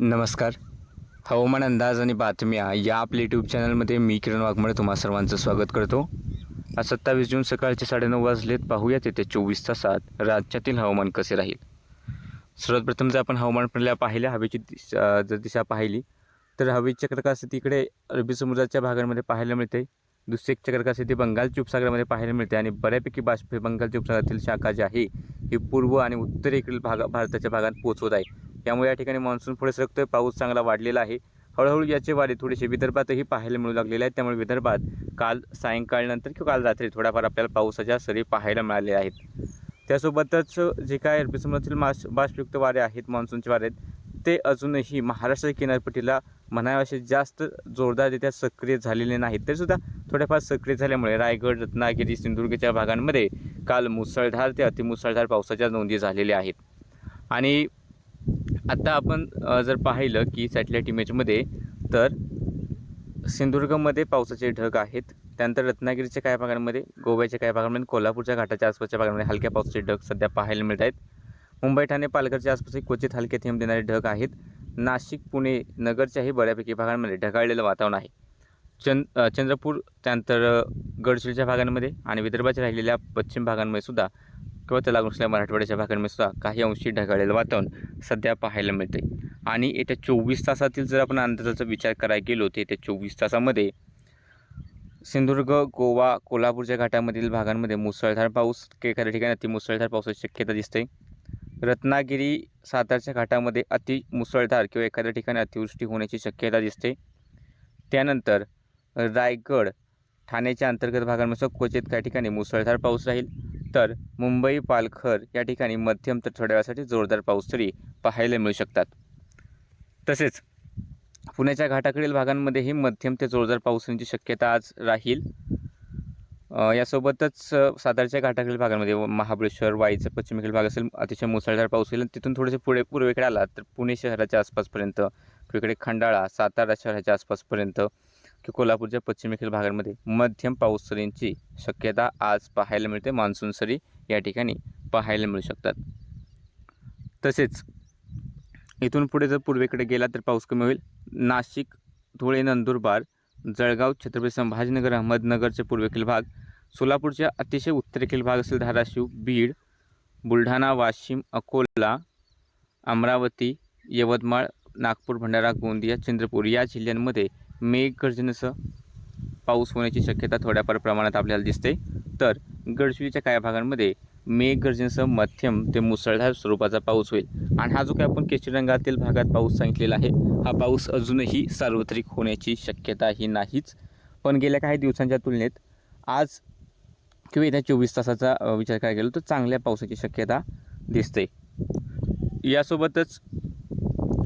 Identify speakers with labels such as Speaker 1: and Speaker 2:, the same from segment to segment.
Speaker 1: नमस्कार. हवामान अंदाज आणि बातम्या या आपल्या यूट्यूब चॅनलमध्ये मी किरण वाघमळे तुम्हा सर्वांचं स्वागत करतो. आज सत्तावीस जून सकाळचे साडेनऊ वाजलेत. पाहूयात येत्या चोवीस तासात राज्यातील हवामान कसे राहील. सर्वप्रथम जर आपण हवामान प्रणाल्या पाहिल्या हवेची दिशा जर दिशा पाहिली तर हवेची चक्रकास्थिती इकडे अरबी समुद्राच्या भागांमध्ये पाहायला मिळते. दुसरी एक चक्रकास्थिती बंगालच्या उपसागरामध्ये पाहायला मिळते आणि बऱ्यापैकी बाष्प बंगालच्या उपसागरातील शाखा जी आहे ही पूर्व आणि उत्तरेकडील भागा भारताच्या भागात पोहोचवत आहे. त्यामुळे या ठिकाणी मान्सून पुढे सरकतोय. पाऊस चांगला वाढलेला आहे. हळूहळू याचे वारे थोडेसे विदर्भातही पाहायला मिळू लागलेले आहेत. त्यामुळे विदर्भात काल सायंकाळनंतर किंवा काल रात्री थोड्याफार आपल्याला पावसाच्या सरी पाहायला मिळाले आहेत. त्यासोबतच जे काय अरबी समुद्रातील मास बाष्पयुक्त वारे आहेत मान्सूनचे वारे आहेत ते अजूनही महाराष्ट्राच्या किनारपट्टीला म्हणावे जास्त जास्त जोरदाररित्या सक्रिय झालेले नाहीत. तरीसुद्धा थोड्याफार सक्रिय झाल्यामुळे रायगड रत्नागिरी सिंधुदुर्गच्या भागांमध्ये काल मुसळधार ते अतिमुसळधार पावसाच्या नोंदी झालेल्या आहेत. आणि आत्ता आपण जर पाहिलं की सॅटेलाईट इमेजमध्ये तर सिंधुदुर्गमध्ये पावसाचे ढग आहेत. त्यानंतर रत्नागिरीच्या काही भागांमध्ये गोव्याच्या काही भागांमध्ये कोल्हापूरच्या घाटाच्या आसपासच्या भागांमध्ये हलक्या पावसाचे ढग सध्या पाहायला मिळत आहेत. मुंबई ठाणे पालघरच्या आसपासही क्वचित हलके थेंब देणारे ढग आहेत. नाशिक पुणे नगरच्याही बऱ्यापैकी भागांमध्ये ढगाळलेलं वातावरण आहे. चंद चंद्रपूर त्यानंतर गडचिरोलीच्या भागांमध्ये आणि विदर्भाच्या राहिलेल्या पश्चिम भागांमध्ये सुद्धा किंवा त्या लागून असलेल्या मराठवाड्याच्या भागांमध्ये सुद्धा काही अंशी ढगाळलेलं वातावरण सध्या पाहायला मिळते आणि येत्या चोवीस तासातील जर आपण अंदाजाचा विचार करायला गेलो तर येत्या चोवीस तासामध्ये सिंधुदुर्ग गोवा कोल्हापूरच्या घाटामधील भागांमध्ये मुसळधार पाऊस एखाद्या ठिकाणी अति मुसळधार पावसाची शक्यता दिसते. रत्नागिरी सातारच्या घाटामध्ये अति मुसळधार किंवा एखाद्या ठिकाणी अतिवृष्टी होण्याची शक्यता दिसते. त्यानंतर रायगड ठाण्याच्या अंतर्गत भागांमध्ये क्वचित काही ठिकाणी मुसळधार पाऊस राहील. तर मुंबई पालघर या ठिकाणी मध्यम तर थोड्या वेळासाठी जोरदार पाऊस तरी पाहायला मिळू शकतात. तसेच पुण्याच्या घाटाकडील भागांमध्येही मध्यम ते जोरदार पाऊस होण्याची शक्यता आज राहील. यासोबतच सातारच्या घाटाकडील भागांमध्ये महाबळेश्वर वाईचा पश्चिमेकडील भाग असेल अतिशय मुसळधार पाऊस होईल आणि तिथून थोडेसे पुढे पूर्वेकडे आला तर पुणे शहराच्या आसपासपर्यंत इकडे खंडाळा सातारा शहराच्या आसपासपर्यंत की कोल्हापूरच्या पश्चिमेकडील भागांमध्ये मध्यम पाऊस सरींची शक्यता आज पाहायला मिळते. मान्सून सरी या ठिकाणी पाहायला मिळू शकतात. तसेच इथून पुढे जर पूर्वेकडे गेला तर पाऊस कमी होईल. नाशिक धुळे नंदुरबार जळगाव छत्रपती संभाजीनगर अहमदनगरचे पूर्वेकडील भाग सोलापूरच्या अतिशय उत्तरेकडील भाग असेल धाराशिव बीड बुलढाणा वाशिम अकोला अमरावती यवतमाळ नागपूर भंडारा गोंदिया चंद्रपूर या जिल्ह्यांमध्ये मेघगर्जनेसह पाऊस होण्याची शक्यता थोड्याफार प्रमाणात आपल्याला दिसते. तर गडचिरोलीच्या काही भागांमध्ये मेघगर्जनेसह मध्यम ते मुसळधार स्वरूपाचा पाऊस होईल. आणि हा जो काही आपण केशरी रंगातील भागात पाऊस सांगितलेला आहे हा पाऊस अजूनही सार्वत्रिक होण्याची शक्यता ही नाहीच. पण गेल्या काही दिवसांच्या तुलनेत आज किंवा येत्या चोवीस तासाचा विचार करायला गेलो तर चांगल्या पावसाची शक्यता दिसते. यासोबतच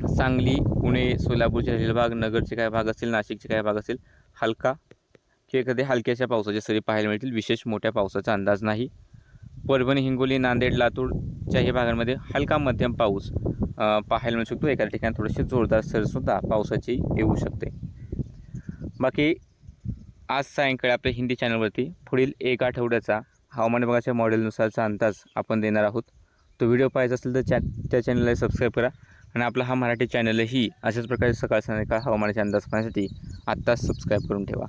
Speaker 1: सांगली पुणे सोलापूरचे राहिलेले भाग नगरचे काही भाग असतील नाशिकचे काही भाग असतील हलका किंवा एखाद्या हलक्याशा पावसाच्या सरी पाहायला मिळतील. विशेष मोठ्या पावसाचा अंदाज नाही. परभणी हिंगोली नांदेड लातूरच्या हे भागांमध्ये हलका मध्यम पाऊस पाहायला मिळू शकतो. एखाद्या ठिकाणी थोडेसे जोरदार सरसुद्धा पावसाची येऊ शकते. बाकी आज सायंकाळी आपल्या हिंदी चॅनलवरती पुढील एक आठवड्याचा हवामान विभागाच्या मॉडेलनुसारचा अंदाज आपण देणार आहोत. तो व्हिडिओ पाहायचा असेल तर चॅ त्या चॅनलला सबस्क्राईब करा. आणि आपला हा मराठी चॅनलही अशाच प्रकारे सकाळ संध्याकाळ हवामानाचे अंदाज पाहण्यासाठी आत्ताच सबस्क्राईब करून ठेवा.